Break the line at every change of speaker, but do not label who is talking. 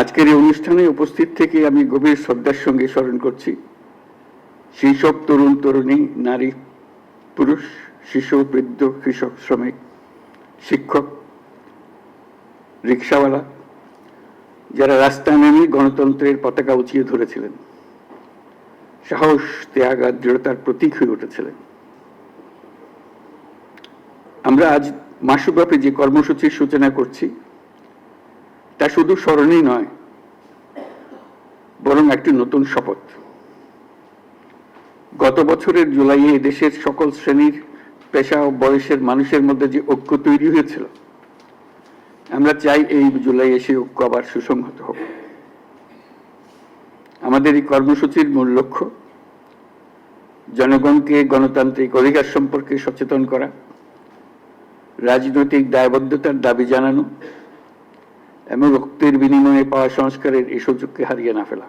আজকের এই অনুষ্ঠানে উপস্থিত থেকে আমি গভীর শ্রদ্ধার সঙ্গে স্মরণ করছি। সেই সব তরুণ তরুণী, নারী, পুরুষ, শিশু, বৃদ্ধ, কৃষক, শ্রমিক, শিক্ষক, রিক্সাওয়ালা, যারা রাস্তায় নেমে গণতন্ত্রের পতাকা উঁচিয়ে ধরেছিলেন, সাহস, ত্যাগ আর দৃঢ়তার প্রতীক হয়ে উঠেছিলেন। আমরা আজ মাসব্যাপী যে কর্মসূচির সূচনা করছি তা শুধু স্মরণই নয়, বরং একটি নতুন শপথ। গত বছরের জুলাইয়ে দেশের সকল শ্রেণির পেশা ও বয়সের মানুষের মধ্যে যে ঐক্য তৈরি হয়েছিল, আমরা চাই এই জুলাই এসে ঐক্য আবার সুসংহত হোক। আমাদের এই কর্মসূচির মূল লক্ষ্য, জনগণকে গণতান্ত্রিক অধিকার সম্পর্কে সচেতন করা, রাজনৈতিক দায়বদ্ধতার দাবি জানানো এবং রক্তের বিনিময়ে পাওয়া সংস্কারের এই সুযোগকে হারিয়ে না ফেলা।